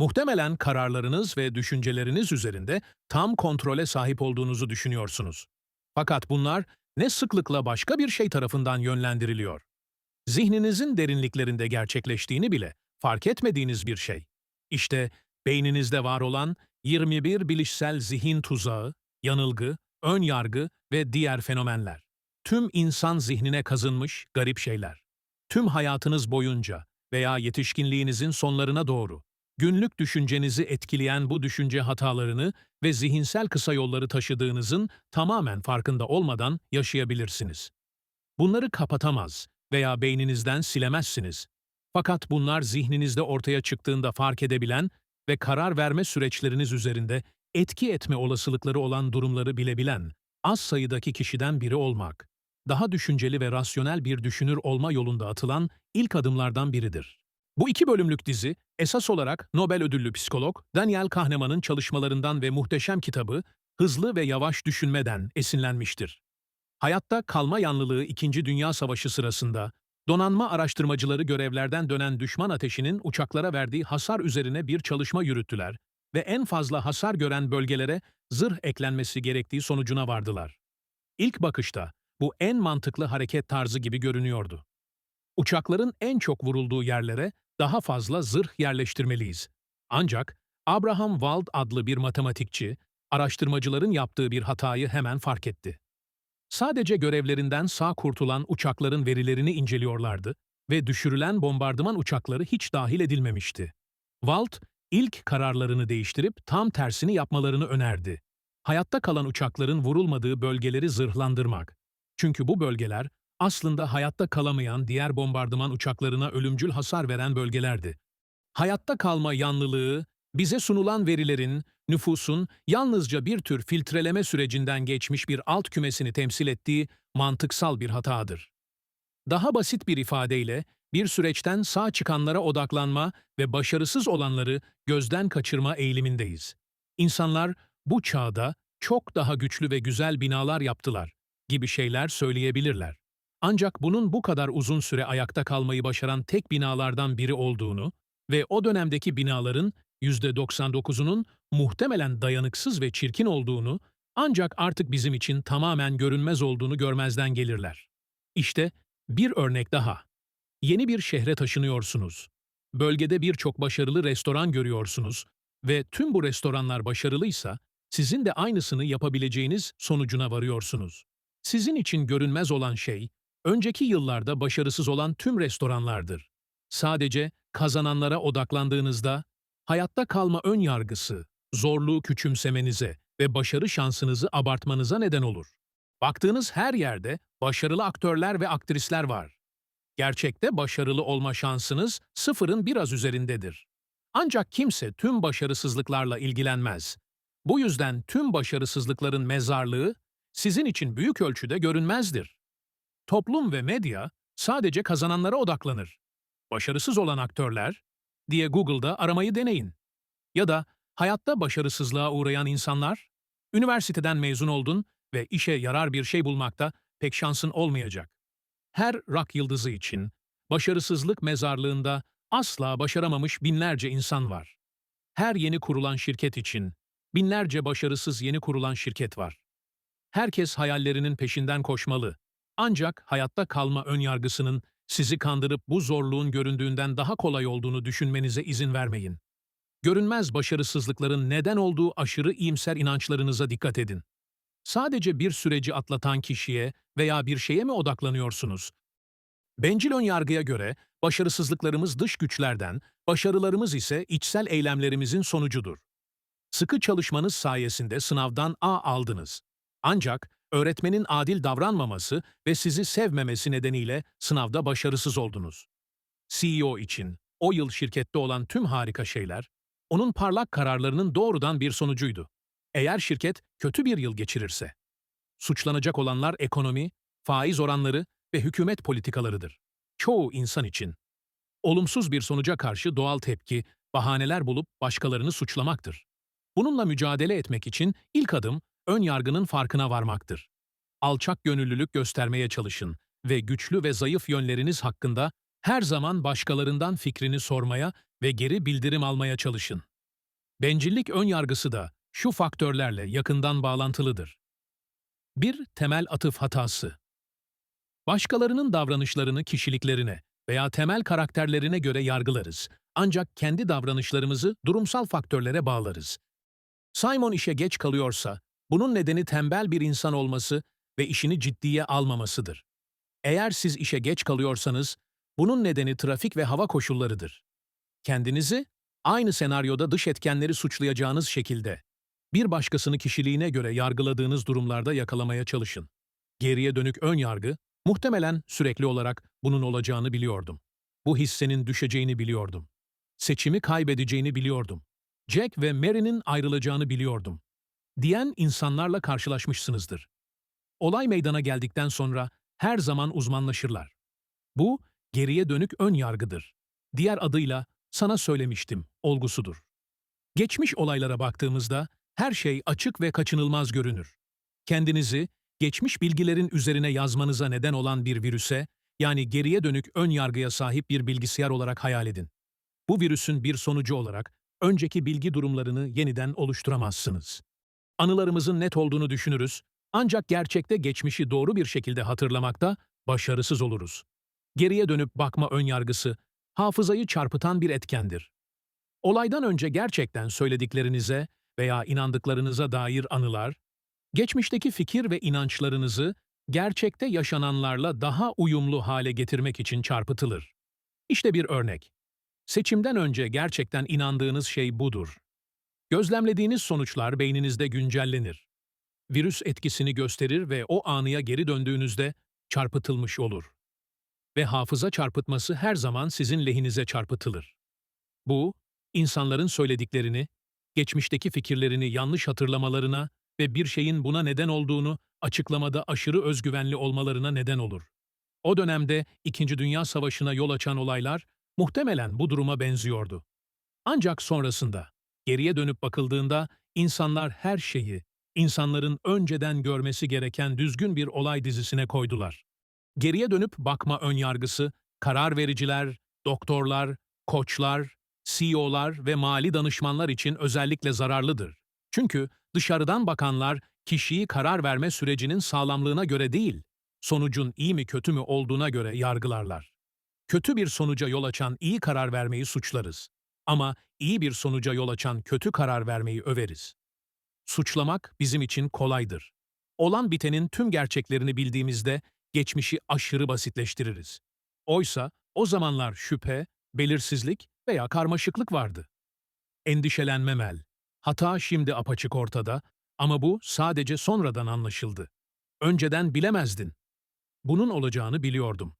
Muhtemelen kararlarınız ve düşünceleriniz üzerinde tam kontrole sahip olduğunuzu düşünüyorsunuz. Fakat bunlar ne sıklıkla başka bir şey tarafından yönlendiriliyor. Zihninizin derinliklerinde gerçekleştiğini bile fark etmediğiniz bir şey. İşte beyninizde var olan 21 bilişsel zihin tuzağı, yanılgı, ön yargı ve diğer fenomenler. Tüm insan zihnine kazınmış garip şeyler. Tüm hayatınız boyunca veya yetişkinliğinizin sonlarına doğru günlük düşüncenizi etkileyen bu düşünce hatalarını ve zihinsel kısa yolları taşıdığınızın tamamen farkında olmadan yaşayabilirsiniz. Bunları kapatamaz veya beyninizden silemezsiniz. Fakat bunlar zihninizde ortaya çıktığında fark edebilen ve karar verme süreçleriniz üzerinde etki etme olasılıkları olan durumları bilebilen az sayıdaki kişiden biri olmak, daha düşünceli ve rasyonel bir düşünür olma yolunda atılan ilk adımlardan biridir. Bu iki bölümlük dizi, esas olarak Nobel ödüllü psikolog Daniel Kahneman'ın çalışmalarından ve muhteşem kitabı Hızlı ve Yavaş Düşünmeden esinlenmiştir. Hayatta kalma yanlılığı İkinci Dünya Savaşı sırasında, donanma araştırmacıları görevlerden dönen düşman ateşinin uçaklara verdiği hasar üzerine bir çalışma yürüttüler ve en fazla hasar gören bölgelere zırh eklenmesi gerektiği sonucuna vardılar. İlk bakışta bu en mantıklı hareket tarzı gibi görünüyordu. Uçakların en çok vurulduğu yerlere daha fazla zırh yerleştirmeliyiz. Ancak Abraham Wald adlı bir matematikçi, araştırmacıların yaptığı bir hatayı hemen fark etti. Sadece görevlerinden sağ kurtulan uçakların verilerini inceliyorlardı ve düşürülen bombardıman uçakları hiç dahil edilmemişti. Wald, ilk kararlarını değiştirip tam tersini yapmalarını önerdi. Hayatta kalan uçakların vurulmadığı bölgeleri zırhlandırmak. Çünkü bu bölgeler aslında hayatta kalamayan diğer bombardıman uçaklarına ölümcül hasar veren bölgelerdi. Hayatta kalma yanlılığı, bize sunulan verilerin, nüfusun yalnızca bir tür filtreleme sürecinden geçmiş bir alt kümesini temsil ettiği mantıksal bir hatadır. Daha basit bir ifadeyle, bir süreçten sağ çıkanlara odaklanma ve başarısız olanları gözden kaçırma eğilimindeyiz. İnsanlar bu çağda çok daha güçlü ve güzel binalar yaptılar gibi şeyler söyleyebilirler. Ancak bunun bu kadar uzun süre ayakta kalmayı başaran tek binalardan biri olduğunu ve o dönemdeki binaların %99'unun muhtemelen dayanıksız ve çirkin olduğunu ancak artık bizim için tamamen görünmez olduğunu görmezden gelirler. İşte bir örnek daha. Yeni bir şehre taşınıyorsunuz. Bölgede birçok başarılı restoran görüyorsunuz ve tüm bu restoranlar başarılıysa sizin de aynısını yapabileceğiniz sonucuna varıyorsunuz. Sizin için görünmez olan şey, önceki yıllarda başarısız olan tüm restoranlardır. Sadece kazananlara odaklandığınızda, hayatta kalma ön yargısı, zorluğu küçümsemenize ve başarı şansınızı abartmanıza neden olur. Baktığınız her yerde başarılı aktörler ve aktrisler var. Gerçekte başarılı olma şansınız sıfırın biraz üzerindedir. Ancak kimse tüm başarısızlıklarla ilgilenmez. Bu yüzden tüm başarısızlıkların mezarlığı sizin için büyük ölçüde görünmezdir. Toplum ve medya sadece kazananlara odaklanır. Başarısız olan aktörler diye Google'da aramayı deneyin. Ya da hayatta başarısızlığa uğrayan insanlar, üniversiteden mezun oldun ve işe yarar bir şey bulmakta pek şansın olmayacak. Her rock yıldızı için başarısızlık mezarlığında asla başaramamış binlerce insan var. Her yeni kurulan şirket için binlerce başarısız yeni kurulan şirket var. Herkes hayallerinin peşinden koşmalı. Ancak hayatta kalma önyargısının sizi kandırıp bu zorluğun göründüğünden daha kolay olduğunu düşünmenize izin vermeyin. Görünmez başarısızlıkların neden olduğu aşırı iyimser inançlarınıza dikkat edin. Sadece bir süreci atlatan kişiye veya bir şeye mi odaklanıyorsunuz? Bencil önyargıya göre başarısızlıklarımız dış güçlerden, başarılarımız ise içsel eylemlerimizin sonucudur. Sıkı çalışmanız sayesinde sınavdan A aldınız. Ancak öğretmenin adil davranmaması ve sizi sevmemesi nedeniyle sınavda başarısız oldunuz. CEO için o yıl şirkette olan tüm harika şeyler, onun parlak kararlarının doğrudan bir sonucuydu. Eğer şirket kötü bir yıl geçirirse. Suçlanacak olanlar ekonomi, faiz oranları ve hükümet politikalarıdır. Çoğu insan için. Olumsuz bir sonuca karşı doğal tepki, bahaneler bulup başkalarını suçlamaktır. Bununla mücadele etmek için ilk adım ön yargının farkına varmaktır. Alçak gönüllülük göstermeye çalışın ve güçlü ve zayıf yönleriniz hakkında her zaman başkalarından fikrini sormaya ve geri bildirim almaya çalışın. Bencillik ön yargısı da şu faktörlerle yakından bağlantılıdır. 1. Temel atıf hatası. Başkalarının davranışlarını kişiliklerine veya temel karakterlerine göre yargılarız. Ancak kendi davranışlarımızı durumsal faktörlere bağlarız. Simon işe geç kalıyorsa, bunun nedeni tembel bir insan olması ve işini ciddiye almamasıdır. Eğer siz işe geç kalıyorsanız, bunun nedeni trafik ve hava koşullarıdır. Kendinizi aynı senaryoda dış etkenleri suçlayacağınız şekilde bir başkasını kişiliğine göre yargıladığınız durumlarda yakalamaya çalışın. Geriye dönük ön yargı, muhtemelen sürekli olarak bunun olacağını biliyordum. Bu hissenin düşeceğini biliyordum. Seçimi kaybedeceğini biliyordum. Jack ve Mary'nin ayrılacağını biliyordum. Diyen insanlarla karşılaşmışsınızdır. Olay meydana geldikten sonra her zaman uzmanlaşırlar. Bu, geriye dönük ön yargıdır. Diğer adıyla sana söylemiştim olgusudur. Geçmiş olaylara baktığımızda her şey açık ve kaçınılmaz görünür. Kendinizi geçmiş bilgilerin üzerine yazmanıza neden olan bir virüse, yani geriye dönük ön yargıya sahip bir bilgisayar olarak hayal edin. Bu virüsün bir sonucu olarak önceki bilgi durumlarını yeniden oluşturamazsınız. Anılarımızın net olduğunu düşünürüz ancak gerçekte geçmişi doğru bir şekilde hatırlamakta başarısız oluruz. Geriye dönüp bakma önyargısı, hafızayı çarpıtan bir etkendir. Olaydan önce gerçekten söylediklerinize veya inandıklarınıza dair anılar, geçmişteki fikir ve inançlarınızı gerçekte yaşananlarla daha uyumlu hale getirmek için çarpıtılır. İşte bir örnek. Seçimden önce gerçekten inandığınız şey budur. Gözlemlediğiniz sonuçlar beyninizde güncellenir. Virüs etkisini gösterir ve o anıya geri döndüğünüzde çarpıtılmış olur. Ve hafıza çarpıtması her zaman sizin lehinize çarpıtılır. Bu, insanların söylediklerini, geçmişteki fikirlerini yanlış hatırlamalarına ve bir şeyin buna neden olduğunu açıklamada aşırı özgüvenli olmalarına neden olur. O dönemde İkinci Dünya Savaşı'na yol açan olaylar muhtemelen bu duruma benziyordu. Ancak sonrasında, geriye dönüp bakıldığında insanlar her şeyi, insanların önceden görmesi gereken düzgün bir olay dizisine koydular. Geriye dönüp bakma önyargısı, karar vericiler, doktorlar, koçlar, CEO'lar ve mali danışmanlar için özellikle zararlıdır. Çünkü dışarıdan bakanlar kişiyi karar verme sürecinin sağlamlığına göre değil, sonucun iyi mi kötü mü olduğuna göre yargılarlar. Kötü bir sonuca yol açan iyi karar vermeyi suçlarız. Ama iyi bir sonuca yol açan kötü karar vermeyi överiz. Suçlamak bizim için kolaydır. Olan bitenin tüm gerçeklerini bildiğimizde geçmişi aşırı basitleştiririz. Oysa o zamanlar şüphe, belirsizlik veya karmaşıklık vardı. Endişelenmemel. Hata şimdi apaçık ortada ama bu sadece sonradan anlaşıldı. Önceden bilemezdin. Bunun olacağını biliyordum.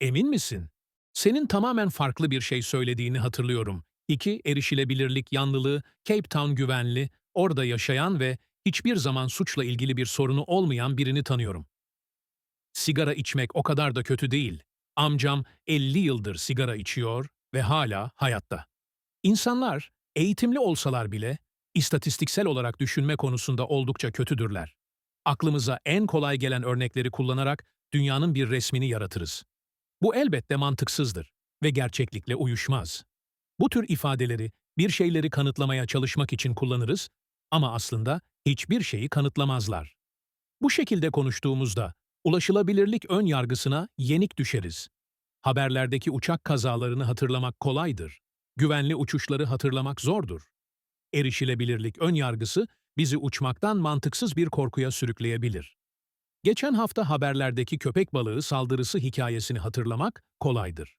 Emin misin? Senin tamamen farklı bir şey söylediğini hatırlıyorum. İki, erişilebilirlik yanlılığı, Cape Town güvenli, orada yaşayan ve hiçbir zaman suçla ilgili bir sorunu olmayan birini tanıyorum. Sigara içmek o kadar da kötü değil. Amcam 50 yıldır sigara içiyor ve hala hayatta. İnsanlar, eğitimli olsalar bile, istatistiksel olarak düşünme konusunda oldukça kötüdürler. Aklımıza en kolay gelen örnekleri kullanarak dünyanın bir resmini yaratırız. Bu elbette mantıksızdır ve gerçeklikle uyuşmaz. Bu tür ifadeleri bir şeyleri kanıtlamaya çalışmak için kullanırız ama aslında hiçbir şeyi kanıtlamazlar. Bu şekilde konuştuğumuzda ulaşılabilirlik ön yargısına yenik düşeriz. Haberlerdeki uçak kazalarını hatırlamak kolaydır. Güvenli uçuşları hatırlamak zordur. Erişilebilirlik ön yargısı bizi uçmaktan mantıksız bir korkuya sürükleyebilir. Geçen hafta haberlerdeki köpek balığı saldırısı hikayesini hatırlamak kolaydır.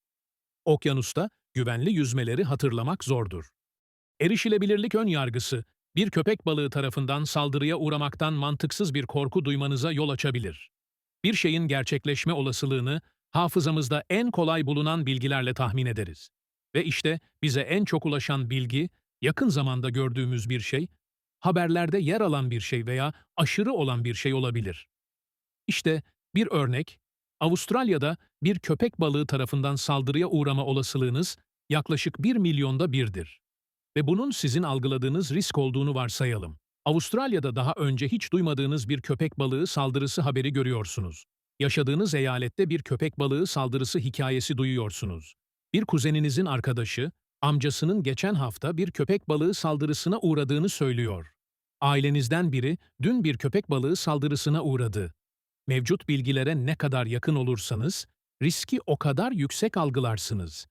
Okyanusta güvenli yüzmeleri hatırlamak zordur. Erişilebilirlik ön yargısı, bir köpek balığı tarafından saldırıya uğramaktan mantıksız bir korku duymanıza yol açabilir. Bir şeyin gerçekleşme olasılığını hafızamızda en kolay bulunan bilgilerle tahmin ederiz. Ve işte bize en çok ulaşan bilgi, yakın zamanda gördüğümüz bir şey, haberlerde yer alan bir şey veya aşırı olan bir şey olabilir. İşte bir örnek, Avustralya'da bir köpek balığı tarafından saldırıya uğrama olasılığınız yaklaşık 1 milyonda birdir. Ve bunun sizin algıladığınız risk olduğunu varsayalım. Avustralya'da daha önce hiç duymadığınız bir köpek balığı saldırısı haberi görüyorsunuz. Yaşadığınız eyalette bir köpek balığı saldırısı hikayesi duyuyorsunuz. Bir kuzeninizin arkadaşı, Amcasının geçen hafta bir köpek balığı saldırısına uğradığını söylüyor. Ailenizden biri dün bir köpek balığı saldırısına uğradı. Mevcut bilgilere ne kadar yakın olursanız, riski o kadar yüksek algılarsınız.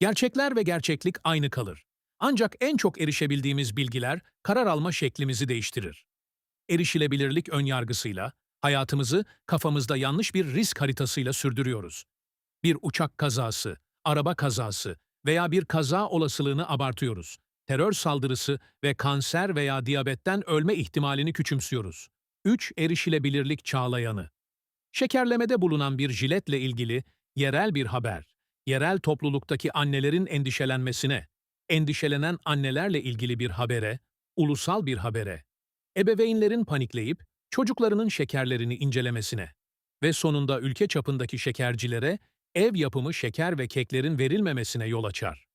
Gerçekler ve gerçeklik aynı kalır. Ancak en çok erişebildiğimiz bilgiler karar alma şeklimizi değiştirir. Erişilebilirlik önyargısıyla hayatımızı kafamızda yanlış bir risk haritasıyla sürdürüyoruz. Bir uçak kazası, araba kazası veya bir kaza olasılığını abartıyoruz. Terör saldırısı ve kanser veya diyabetten ölme ihtimalini küçümsüyoruz. 3. Erişilebilirlik çağlayanı. Şekerlemede bulunan bir jiletle ilgili yerel bir haber, yerel topluluktaki annelerin endişelenmesine, endişelenen annelerle ilgili bir habere, ulusal bir habere, ebeveynlerin panikleyip çocuklarının şekerlerini incelemesine ve sonunda ülke çapındaki şekercilere ev yapımı şeker ve keklerin verilmemesine yol açar.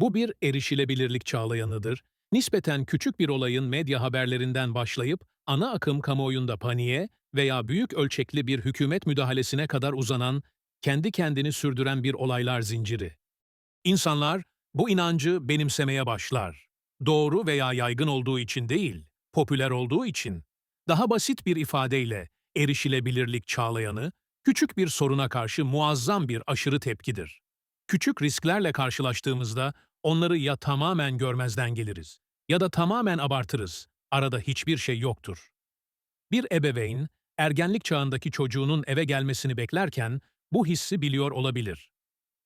Bu bir erişilebilirlik çağlayanıdır. Nispeten küçük bir olayın medya haberlerinden başlayıp ana akım kamuoyunda paniğe veya büyük ölçekli bir hükümet müdahalesine kadar uzanan, kendi kendini sürdüren bir olaylar zinciri. İnsanlar bu inancı benimsemeye başlar. Doğru veya yaygın olduğu için değil, popüler olduğu için. Daha basit bir ifadeyle erişilebilirlik çağlayanı, küçük bir soruna karşı muazzam bir aşırı tepkidir. Küçük risklerle karşılaştığımızda onları ya tamamen görmezden geliriz ya da tamamen abartırız. Arada hiçbir şey yoktur. Bir ebeveyn, ergenlik çağındaki çocuğunun eve gelmesini beklerken bu hissi biliyor olabilir.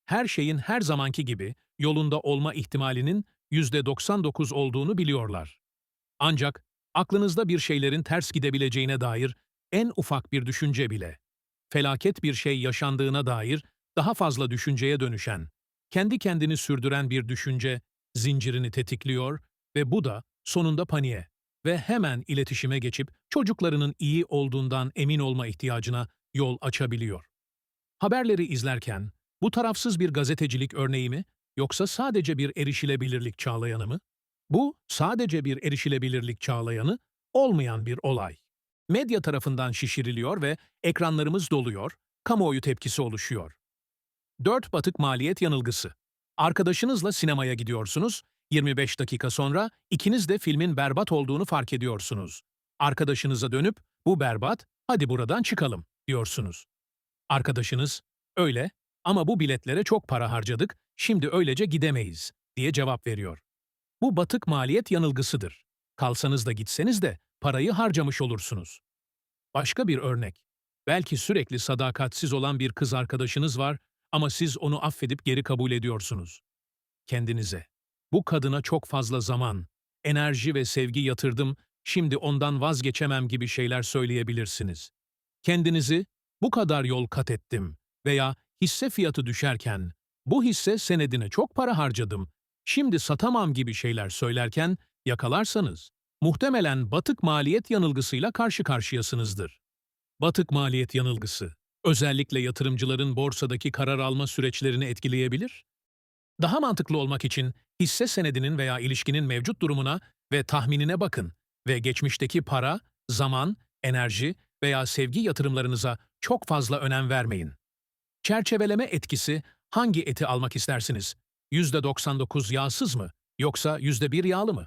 Her şeyin her zamanki gibi yolunda olma ihtimalinin %99 olduğunu biliyorlar. Ancak aklınızda bir şeylerin ters gidebileceğine dair en ufak bir düşünce bile, felaket bir şey yaşandığına dair daha fazla düşünceye dönüşen, kendi kendini sürdüren bir düşünce zincirini tetikliyor ve bu da sonunda paniğe ve hemen iletişime geçip çocuklarının iyi olduğundan emin olma ihtiyacına yol açabiliyor. Haberleri izlerken bu tarafsız bir gazetecilik örneği mi yoksa sadece bir erişilebilirlik çağlayanı mı? Bu sadece bir erişilebilirlik çağlayanı olmayan bir olay. Medya tarafından şişiriliyor ve ekranlarımız doluyor, kamuoyu tepkisi oluşuyor. 4 batık maliyet yanılgısı. Arkadaşınızla sinemaya gidiyorsunuz, 25 dakika sonra ikiniz de filmin berbat olduğunu fark ediyorsunuz. Arkadaşınıza dönüp, bu berbat, hadi buradan çıkalım, diyorsunuz. Arkadaşınız, öyle ama bu biletlere çok para harcadık, şimdi öylece gidemeyiz, diye cevap veriyor. Bu batık maliyet yanılgısıdır. Kalsanız da gitseniz de parayı harcamış olursunuz. Başka bir örnek. Belki sürekli sadakatsiz olan bir kız arkadaşınız var ama siz onu affedip geri kabul ediyorsunuz. Kendinize. Bu kadına çok fazla zaman, enerji ve sevgi yatırdım, şimdi ondan vazgeçemem gibi şeyler söyleyebilirsiniz. Kendinizi bu kadar yol kat ettim veya hisse fiyatı düşerken bu hisse senedine çok para harcadım, şimdi satamam gibi şeyler söylerken yakalarsanız muhtemelen batık maliyet yanılgısıyla karşı karşıyasınızdır. Batık maliyet yanılgısı özellikle yatırımcıların borsadaki karar alma süreçlerini etkileyebilir. Daha mantıklı olmak için hisse senedinin veya ilişkinin mevcut durumuna ve tahminine bakın ve geçmişteki para, zaman, enerji veya sevgi yatırımlarınıza çok fazla önem vermeyin. Çerçeveleme etkisi hangi eti almak istersiniz? %99 yağsız mı yoksa %1 yağlı mı?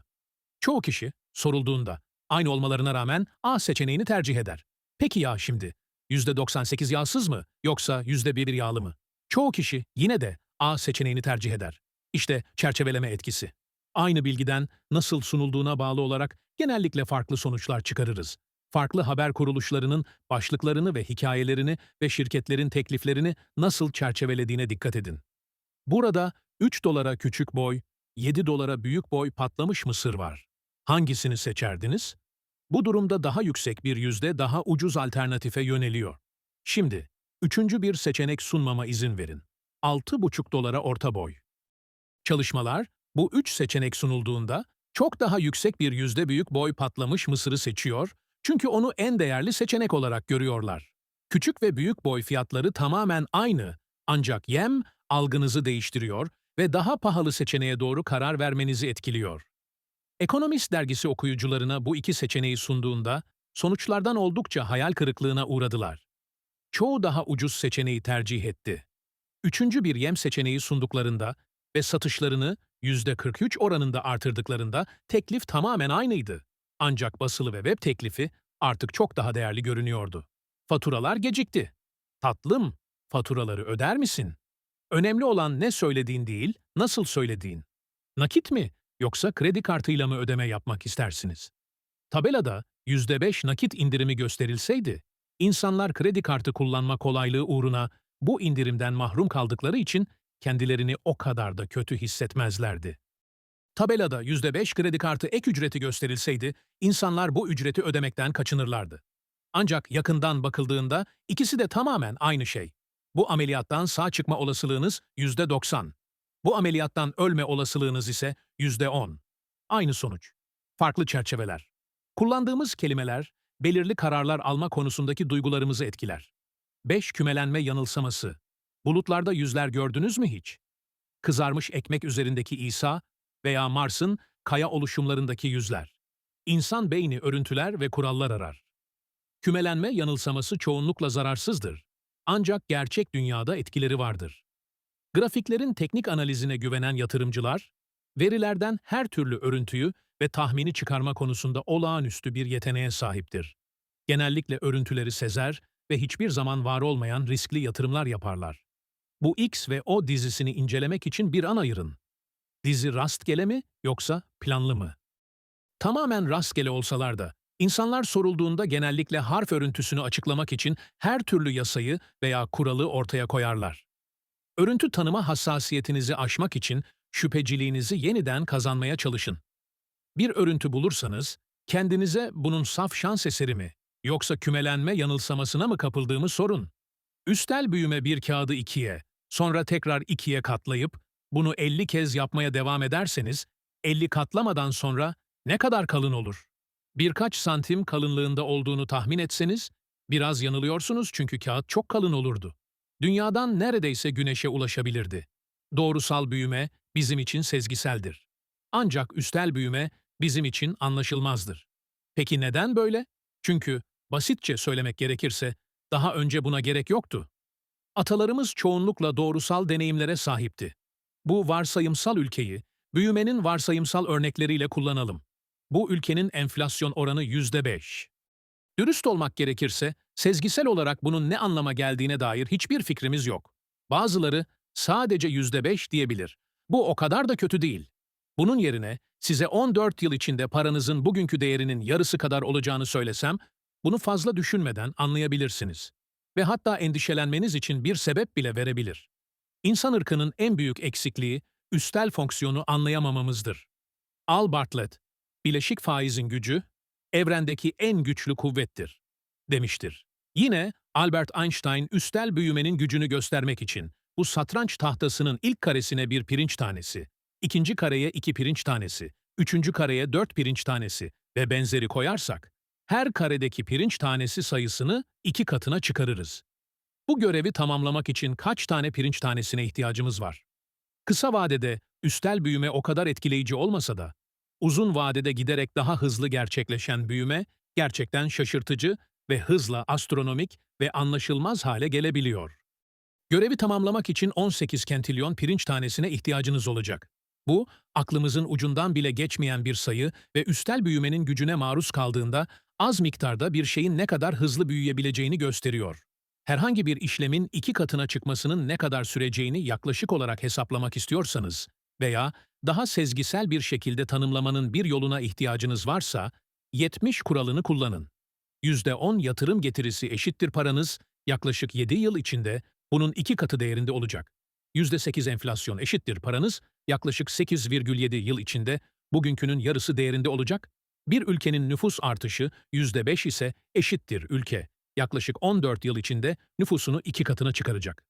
Çoğu kişi sorulduğunda aynı olmalarına rağmen A seçeneğini tercih eder. Peki ya şimdi %98 yağsız mı yoksa %1 yağlı mı? Çoğu kişi yine de A seçeneğini tercih eder. İşte çerçeveleme etkisi. Aynı bilgiden nasıl sunulduğuna bağlı olarak genellikle farklı sonuçlar çıkarırız. Farklı haber kuruluşlarının başlıklarını ve hikayelerini ve şirketlerin tekliflerini nasıl çerçevelediğine dikkat edin. Burada 3 dolara küçük boy, 7 dolara büyük boy patlamış mısır var. Hangisini seçerdiniz? Bu durumda daha yüksek bir yüzde daha ucuz alternatife yöneliyor. Şimdi, üçüncü bir seçenek sunmama izin verin. 6,5 dolara orta boy. Çalışmalar, bu üç seçenek sunulduğunda çok daha yüksek bir yüzde büyük boy patlamış mısırı seçiyor çünkü onu en değerli seçenek olarak görüyorlar. Küçük ve büyük boy fiyatları tamamen aynı ancak yem algınızı değiştiriyor ve daha pahalı seçeneğe doğru karar vermenizi etkiliyor. Ekonomist dergisi okuyucularına bu iki seçeneği sunduğunda sonuçlardan oldukça hayal kırıklığına uğradılar. Çoğu daha ucuz seçeneği tercih etti. Üçüncü bir yem seçeneği sunduklarında ve satışlarını %43 oranında artırdıklarında teklif tamamen aynıydı. Ancak basılı ve web teklifi artık çok daha değerli görünüyordu. Faturalar gecikti. Tatlım, faturaları öder misin? Önemli olan ne söylediğin değil, nasıl söylediğin. Nakit mi yoksa kredi kartıyla mı ödeme yapmak istersiniz? Tabelada %5 nakit indirimi gösterilseydi, insanlar kredi kartı kullanma kolaylığı uğruna bu indirimden mahrum kaldıkları için kendilerini o kadar da kötü hissetmezlerdi. Tabelada %5 kredi kartı ek ücreti gösterilseydi, insanlar bu ücreti ödemekten kaçınırlardı. Ancak yakından bakıldığında ikisi de tamamen aynı şey. Bu ameliyattan sağ çıkma olasılığınız %90. Bu ameliyattan ölme olasılığınız ise %10. Aynı sonuç. Farklı çerçeveler. Kullandığımız kelimeler, belirli kararlar alma konusundaki duygularımızı etkiler. 5 kümelenme yanılsaması. Bulutlarda yüzler gördünüz mü hiç? Kızarmış ekmek üzerindeki İsa veya Mars'ın kaya oluşumlarındaki yüzler. İnsan beyni örüntüler ve kurallar arar. Kümelenme yanılsaması çoğunlukla zararsızdır. Ancak gerçek dünyada etkileri vardır. Grafiklerin teknik analizine güvenen yatırımcılar, verilerden her türlü örüntüyü ve tahmini çıkarma konusunda olağanüstü bir yeteneğe sahiptir. Genellikle örüntüleri sezer ve hiçbir zaman var olmayan riskli yatırımlar yaparlar. Bu X ve O dizisini incelemek için bir an ayırın. Dizi rastgele mi yoksa planlı mı? Tamamen rastgele olsalar da, insanlar sorulduğunda genellikle harf örüntüsünü açıklamak için her türlü yasayı veya kuralı ortaya koyarlar. Örüntü tanıma hassasiyetinizi aşmak için şüpheciliğinizi yeniden kazanmaya çalışın. Bir örüntü bulursanız, kendinize bunun saf şans eseri mi, yoksa kümelenme yanılsamasına mı kapıldığımı sorun. Üstel büyüme bir kağıdı ikiye, sonra tekrar ikiye katlayıp, bunu 50 kez yapmaya devam ederseniz, 50 katlamadan sonra ne kadar kalın olur? Birkaç santim kalınlığında olduğunu tahmin etseniz, biraz yanılıyorsunuz çünkü kağıt çok kalın olurdu. Dünyadan neredeyse güneşe ulaşabilirdi. Doğrusal büyüme bizim için sezgiseldir. Ancak üstel büyüme bizim için anlaşılmazdır. Peki neden böyle? Çünkü basitçe söylemek gerekirse daha önce buna gerek yoktu. Atalarımız çoğunlukla doğrusal deneyimlere sahipti. Bu varsayımsal ülkeyi büyümenin varsayımsal örnekleriyle kullanalım. Bu ülkenin enflasyon oranı yüzde beş. Dürüst olmak gerekirse, sezgisel olarak bunun ne anlama geldiğine dair hiçbir fikrimiz yok. Bazıları sadece yüzde beş diyebilir. Bu o kadar da kötü değil. Bunun yerine size 14 yıl içinde paranızın bugünkü değerinin yarısı kadar olacağını söylesem, bunu fazla düşünmeden anlayabilirsiniz. Ve hatta endişelenmeniz için bir sebep bile verebilir. İnsan ırkının en büyük eksikliği, üstel fonksiyonu anlayamamamızdır. Al Bartlett, bileşik faizin gücü, evrendeki en güçlü kuvvettir, demiştir. Yine Albert Einstein üstel büyümenin gücünü göstermek için bu satranç tahtasının ilk karesine bir pirinç tanesi, ikinci kareye iki pirinç tanesi, üçüncü kareye dört pirinç tanesi ve benzeri koyarsak, her karedeki pirinç tanesi sayısını iki katına çıkarırız. Bu görevi tamamlamak için kaç tane pirinç tanesine ihtiyacımız var? Kısa vadede üstel büyüme o kadar etkileyici olmasa da, uzun vadede giderek daha hızlı gerçekleşen büyüme gerçekten şaşırtıcı ve hızla astronomik ve anlaşılmaz hale gelebiliyor. Görevi tamamlamak için 18 kentilyon pirinç tanesine ihtiyacınız olacak. Bu, aklımızın ucundan bile geçmeyen bir sayı ve üstel büyümenin gücüne maruz kaldığında az miktarda bir şeyin ne kadar hızlı büyüyebileceğini gösteriyor. Herhangi bir işlemin iki katına çıkmasının ne kadar süreceğini yaklaşık olarak hesaplamak istiyorsanız veya daha sezgisel bir şekilde tanımlamanın bir yoluna ihtiyacınız varsa, 70 kuralını kullanın. %10 yatırım getirisi eşittir paranız, yaklaşık 7 yıl içinde bunun iki katı değerinde olacak. %8 enflasyon eşittir paranız, yaklaşık 8,7 yıl içinde bugünkünün yarısı değerinde olacak. Bir ülkenin nüfus artışı %5 ise eşittir ülke. Yaklaşık 14 yıl içinde nüfusunu iki katına çıkaracak.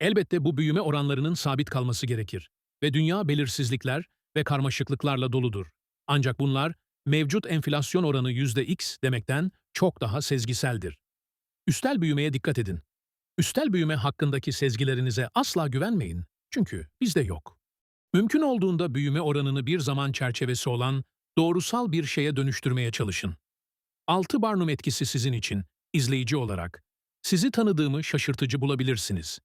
Elbette bu büyüme oranlarının sabit kalması gerekir ve dünya belirsizlikler ve karmaşıklıklarla doludur. Ancak bunlar mevcut enflasyon oranı %x demekten çok daha sezgiseldir. Üstel büyümeye dikkat edin. Üstel büyüme hakkındaki sezgilerinize asla güvenmeyin. Çünkü bizde yok. Mümkün olduğunda büyüme oranını bir zaman çerçevesi olan doğrusal bir şeye dönüştürmeye çalışın. Altı Barnum etkisi sizin için, izleyici olarak. Sizi tanıdığımı şaşırtıcı bulabilirsiniz.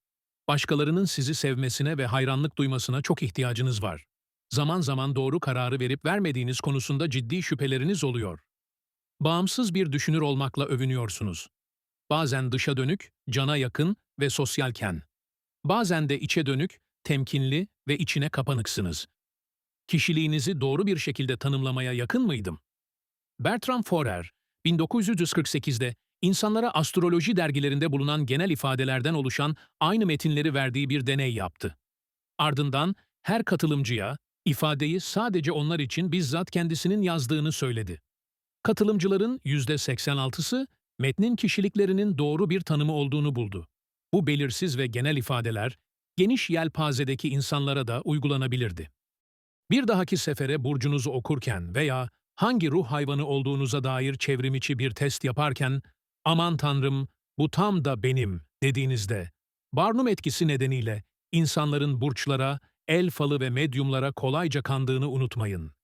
Başkalarının sizi sevmesine ve hayranlık duymasına çok ihtiyacınız var. zaman zaman doğru kararı verip vermediğiniz konusunda ciddi şüpheleriniz oluyor. Bağımsız bir düşünür olmakla övünüyorsunuz. Bazen dışa dönük, cana yakın ve sosyalken. Bazen de içe dönük, temkinli ve içine kapanıksınız. Kişiliğinizi doğru bir şekilde tanımlamaya yakın mıydım? Bertram Forer, 1948'de insanlara astroloji dergilerinde bulunan genel ifadelerden oluşan aynı metinleri verdiği bir deney yaptı. Ardından her katılımcıya ifadeyi sadece onlar için bizzat kendisinin yazdığını söyledi. Katılımcıların %86'sı metnin kişiliklerinin doğru bir tanımı olduğunu buldu. Bu belirsiz ve genel ifadeler geniş yelpazedeki insanlara da uygulanabilirdi. Bir dahaki sefere burcunuzu okurken veya hangi ruh hayvanı olduğunuza dair çevrimiçi bir test yaparken aman tanrım bu tam da benim dediğinizde Barnum etkisi nedeniyle insanların burçlara, el falı ve medyumlara kolayca kandığını unutmayın.